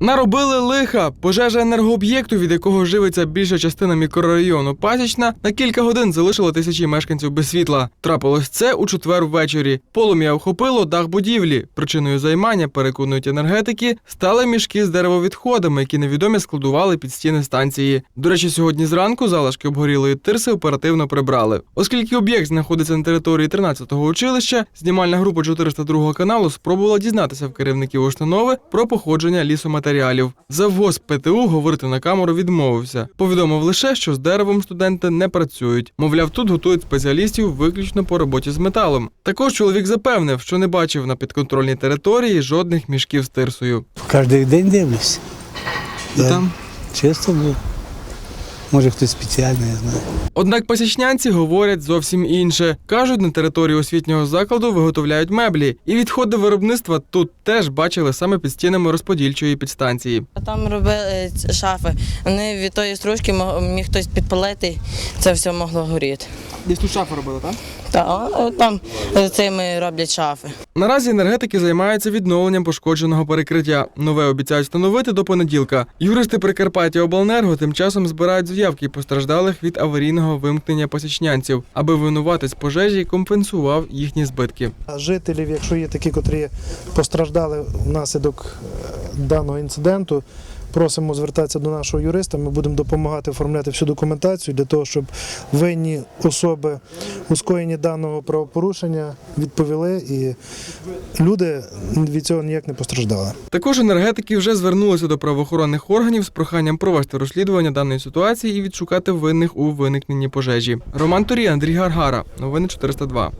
Наробили лиха. Пожежа енергооб'єкту, від якого живиться більша частина мікрорайону Пасічна, на кілька годин залишила тисячі мешканців без світла. Трапилось це у четвер ввечері. Полум'я охопило дах будівлі. Причиною займання, переконують енергетики, стали мішки з деревовідходами, які невідомі складували під стіни станції. До речі, сьогодні зранку залишки обгорілої тирси оперативно прибрали. Оскільки об'єкт знаходиться на території 13-го училища, знімальна група 402 каналу спробувала дізнатися в керівників установи про походження лісоматеріалів. Завгосп ПТУ говорити на камеру відмовився. Повідомив лише, що з деревом студенти не працюють. Мовляв, тут готують спеціалістів виключно по роботі з металом. Також чоловік запевнив, що не бачив на підконтрольній території жодних мішків з тирсою. Кожен день дивлюсь. І Да. там Чисто було. Може хтось спеціальний, я знаю. Однак пасічнянці говорять зовсім інше. Кажуть, на території освітнього закладу виготовляють меблі, і відходи виробництва тут теж бачили саме під стінами розподільчої підстанції. А Там робили шафи. Вони від тої стружки міг хтось підпалити, це все могло горіти. Десь тут шафи робили, так? Та, там цими роблять шафи. Наразі енергетики займаються відновленням пошкодженого перекриття. Нове обіцяють встановити до понеділка. Юристи Прикарпаття Обленерго тим часом збирають заявки постраждалих від аварійного вимкнення посічнянців, аби винуватець пожежі компенсував їхні збитки. жителів, якщо є такі, котрі постраждали внаслідок е, даного інциденту, просимо звертатися до нашого юриста. Ми будемо допомагати оформляти всю документацію для того, щоб винні особи у скоєнні даного правопорушення відповіли і люди від цього ніяк не постраждали. Також енергетики вже звернулися до правоохоронних органів з проханням провести розслідування даної ситуації і відшукати винних у виникненні пожежі. Роман Турі, Андрій Гаргара. Новини 402.